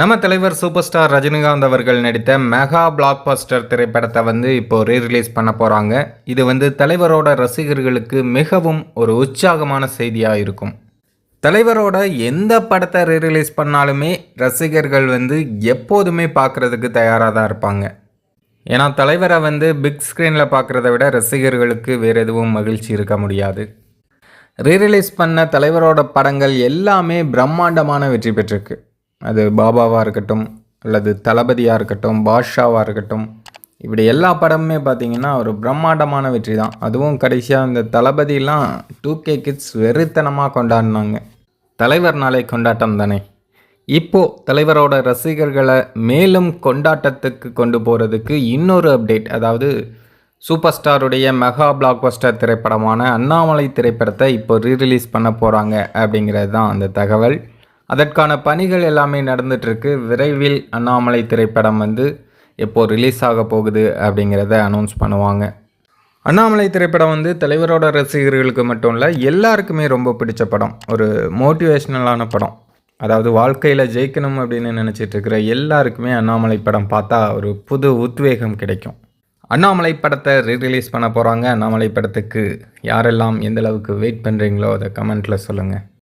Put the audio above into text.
நம்ம தலைவர் super star Rajinikanth அவர்கள் நடித்த மெகா பிளாக் பஸ்டர் திரைப்படத்தை வந்து இப்போ ரீரிலீஸ் பண்ண போகிறாங்க இது வந்து தலைவரோட ரசிகர்களுக்கு மிகவும் ஒரு உற்சாகமான செய்தியாக இருக்கும். தலைவரோட எந்த படத்தை ரீரிலீஸ் பண்ணாலுமே ரசிகர்கள் வந்து எப்போதுமே பார்க்குறதுக்கு தயாராக தான் இருப்பாங்க. ஏன்னா தலைவரை வந்து பிக் ஸ்க்ரீனில் பார்க்குறத விட ரசிகர்களுக்கு வேறு எதுவும் மகிழ்ச்சி இருக்க முடியாது. ரீரிலீஸ் பண்ண தலைவரோட படங்கள் எல்லாமே பிரம்மாண்டமான வெற்றி பெற்றிருக்கு. அது பாபாவாக இருக்கட்டும் அல்லது தளபதியாக இருக்கட்டும் பாஷாவாக இருக்கட்டும் இப்படி எல்லா படமுமே பார்த்தீங்கன்னா ஒரு பிரம்மாண்டமான வெற்றி தான். அதுவும் கடைசியாக இந்த தளபதியெலாம் டூ கே கிட்ஸ் வெறித்தனமாக கொண்டாடினாங்க. தலைவர் நாளை கொண்டாட்டம் தானே. இப்போது தலைவரோட ரசிகர்களை மேலும் கொண்டாட்டத்துக்கு கொண்டு போகிறதுக்கு இன்னொரு அப்டேட் அதாவது சூப்பர் ஸ்டாருடைய மெகா பிளாக்பஸ்டர் திரைப்படமான அண்ணாமலை திரைப்படத்தை இப்போ ரீரிலீஸ் பண்ண போகிறாங்க அப்படிங்கிறது தான் அந்த தகவல். அதற்கான பணிகள் எல்லாமே நடந்துகிட்ருக்கு விரைவில் அண்ணாமலை திரைப்படம் வந்து எப்போது ரிலீஸ் ஆக போகுது அப்படிங்கிறத அனௌன்ஸ் பண்ணுவாங்க. அண்ணாமலை திரைப்படம் வந்து தலைவரோட ரசிகர்களுக்கு மட்டும் இல்லை எல்லாருக்குமே ரொம்ப பிடிச்ச படம். ஒரு மோட்டிவேஷ்னலான படம். அதாவது வாழ்க்கையில் ஜெயிக்கணும் அப்படின்னு நினச்சிட்டு இருக்கிற எல்லாருக்குமே அண்ணாமலை படம் பார்த்தா ஒரு புது உத்வேகம் கிடைக்கும். அண்ணாமலை படத்தை ரீரிலீஸ் பண்ண போகிறாங்க அண்ணாமலை படத்துக்கு யாரெல்லாம் எந்த அளவுக்கு வெயிட் பண்ணுறீங்களோ அதை கமெண்ட்டில் சொல்லுங்கள்